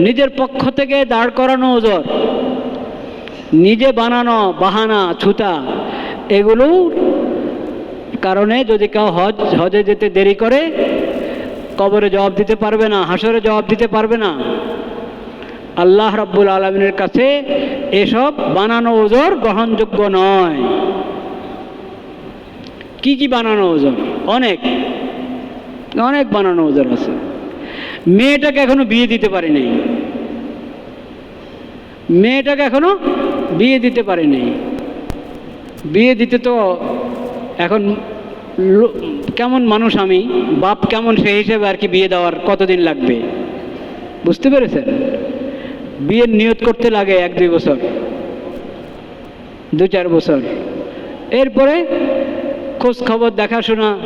নিজের পক্ষ থেকে দাঁড় করানো ওজোর, নিজে বানানো বাহানা, ছুতা, এগুলো কারণে যদি কেউ হজ, হজে যেতে দেরি করে, কবরে জবাব দিতে পারবে না, হাসরে জবাব দিতে পারবে না। আল্লাহ রব্বুল আলমিনের কাছে এসব বানানো ওজোর গ্রহণযোগ্য নয়। কি কি বানানো ওজন অনেক। অনেক বানানো ওজন আছে। মেয়েটাকে এখনও বিয়ে দিতে পারি নাই মেয়েটাকে এখনও বিয়ে দিতে পারি নাই বিয়ে দিতে তো এখন কেমন মানুষ আমি, বাপ কেমন সেই হিসেবে আর কি বিয়ে দেওয়ার কতদিন লাগবে? বুঝতে পেরেছেন? বিয়ের নিয়ত করতে লাগে এক দুই বছর দু চার বছর। এরপরে খোঁজ খবর দেখাশোনা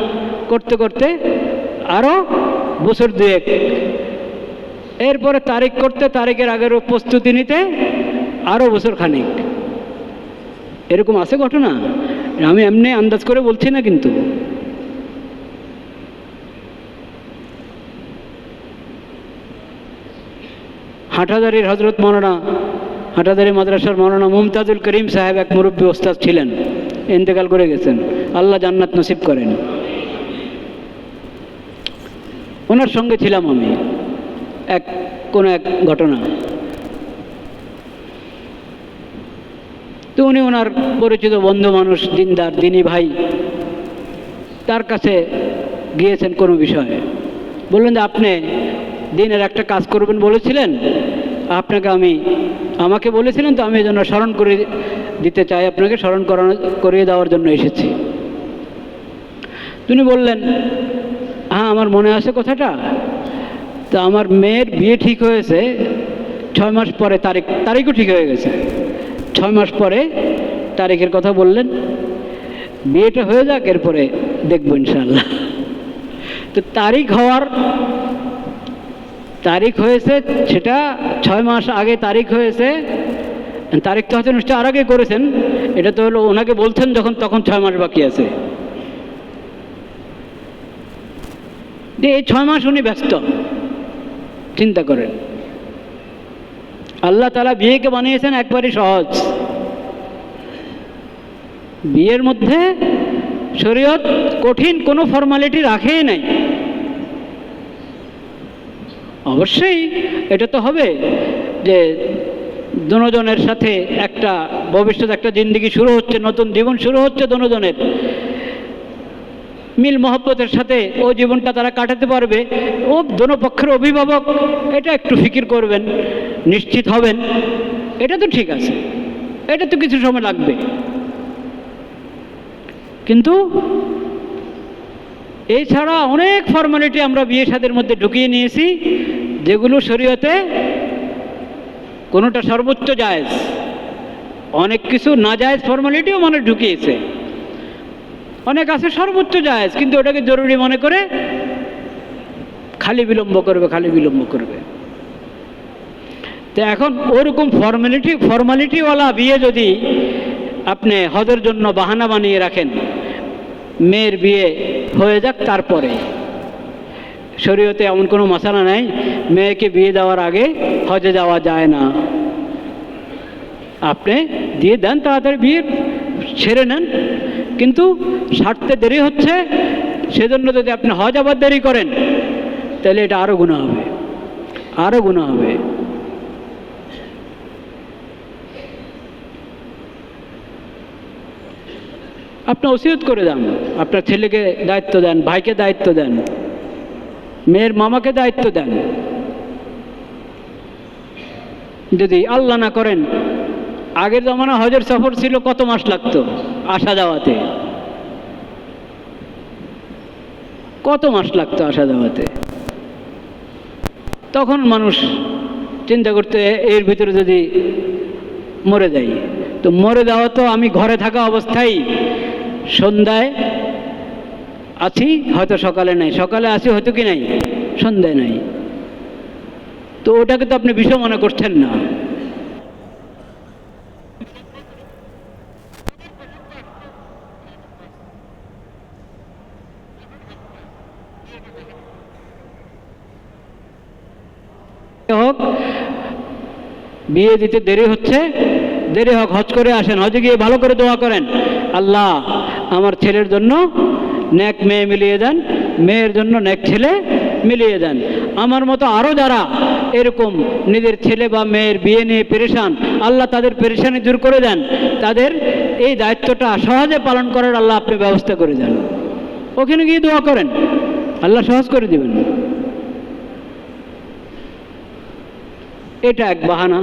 করতে করতে আরও বছর দুয়েক এরপরে তারিখ করতে তারিখের আগেরও প্রস্তুতি নিতে আরও বছর খানিক। এরকম আছে ঘটনা? আমি এমনি আন্দাজ করে বলছি না কিন্তু। হাটাদারির হজরত মৌলানা হাটাদারি মাদ্রাসার মৌলানা মুমতাজুল করিম সাহেব এক মুরব্বী ওস্তাদ ছিলেন। ইন্তেকাল করে গেছেন। আল্লাহ জান্নাত নসিব করেন। ওনার সঙ্গে ছিলাম আমি। এক, কোনো এক ঘটনা। তো উনি ওনার পরিচিত বন্ধু মানুষ, দিনদার, দিনী ভাই, তার কাছে গিয়েছেন কোনো বিষয়ে। বললেন যে, আপনি দিনের একটা কাজ করবেন বলেছিলেন। আপনাকে আমি, আমাকে বলেছিলেন তো আমি এই জন্য স্মরণ করে দিতে চাই, আপনাকে স্মরণ করানো করিয়ে দেওয়ার জন্য এসেছি। তিনি বললেন হ্যাঁ আমার মনে আছে কথাটা। তো আমার মেয়ের বিয়ে ঠিক হয়েছে, ছয় মাস পরে তারিখ, তারিখও ঠিক হয়ে গেছে। ছয় মাস পরে তারিখের কথা বললেন, বিয়েটা হয়ে যাক, এরপরে দেখব ইনশাল্লাহ তো তারিখ হওয়ার, তারিখ হয়েছে সেটা ছয় মাস আগে তারিখ হয়েছে তারিখ তো হয়তো নিশ্চয় আর আগে করেছেন, এটা তো হলো ওনাকে বলছেন যখন, তখন ছয় মাস বাকি আছে। এই ছয় মাস উনি ব্যস্ত। চিন্তা করেন। আল্লাহ তালা বিয়েকে বানিয়েছেন একবারই সহজ। বিয়ের মধ্যে শরীয়ত কঠিন কোনো ফর্মালিটি রাখেই নাই। অবশ্যই এটা তো হবে যে দুজনের সাথে একটা ভবিষ্যৎ, একটা জিন্দিগি শুরু হচ্ছে, নতুন জীবন শুরু হচ্ছে দুজনের মিল মহব্বতের সাথে ও জীবনটা তারা কাটাতে পারবে। ও দোনো পক্ষের অভিভাবক, এটা একটু ফিকির করবেন, নিশ্চিত হবেন। এটা তো ঠিক আছে। এটা তো কিছু সময় লাগবে। কিন্তু এছাড়া অনেক ফর্মালিটি আমরা বিয়ে সাদের মধ্যে ঢুকিয়ে নিয়েছি, যেগুলো শরীয়তে কোনোটা সর্বোচ্চ জায়েজ। অনেক কিছু না জায়েজ ফর্মালিটিও মানুষ ঢুকিয়েছে। অনেক আছে, সর্বোচ্চ জায়েজ, কিন্তু ওটাকে জরুরি মনে করে খালি বিলম্ব করবে, খালি বিলম্ব করবে। তো এখন ওরকম ফর্মালিটি ফর্মালিটিওয়ালা বিয়ে যদি আপনি হজের জন্য বাহানা বানিয়ে রাখেন, মেয়ের বিয়ে হয়ে যাক তারপরে। শরীয়তে এমন কোনো মশালা নাই, মেয়েকে বিয়ে দেওয়ার আগে হজে যাওয়া যায় না। আপনি দিয়ে দেন তাড়াতাড়ি বিয়ে ছেড়ে নেন। কিন্তু সারতে দেরি হচ্ছে, সেজন্য যদি আপনি হজ আবার দেরি করেন, তাহলে এটা আরও গুণা হবে আরও গুণা হবে। আপনার ওসিয়ত করে দেন, আপনার ছেলেকে দায়িত্ব দেন, ভাইকে দায়িত্ব দেন, মেয়ের মামাকে দায়িত্ব দেন। যদি আল্লাহ না করেন আগের জমানা হজের সফর ছিল কত মাস লাগতো আসা যাওয়াতে? কত মাস লাগতো আসা যাওয়াতে? তখন মানুষ চিন্তা করতে এর ভিতরে যদি মরে যাই। তো মরে যাওয়া তো আমি ঘরে থাকা অবস্থায় সন্ধ্যায় আছি, হয়তো সকালে নাই। সকালে আছি, হয়তো কি নাই? সন্ধ্যায় নাই। তো ওটাকে তো আপনি বিষয় মনে করছেন না। হোক। বিয়ে দিতে দেরি হচ্ছে। দেরি হোক, হজ করে আসেন। হজে গিয়ে ভালো করে দোয়া করেন। আল্লাহ আমার ছেলের জন্য নেক মেয়ে মিলিয়ে দেন, মেয়ের জন্য নেক ছেলে মিলিয়ে দেন। আমার মতো আরও যারা এরকম নিজের ছেলে বা মেয়ের বিয়ে নিয়ে পেরেশান, আল্লাহ তাদের পেরেশানি দূর করে দেন। তাদের এই দায়িত্বটা সহজে পালন করার আল্লাহ আপনি ব্যবস্থা করে দেন। ওখানে গিয়ে দোয়া করেন। আল্লাহ সহজ করে দিবেন। এটা এক বাহানা।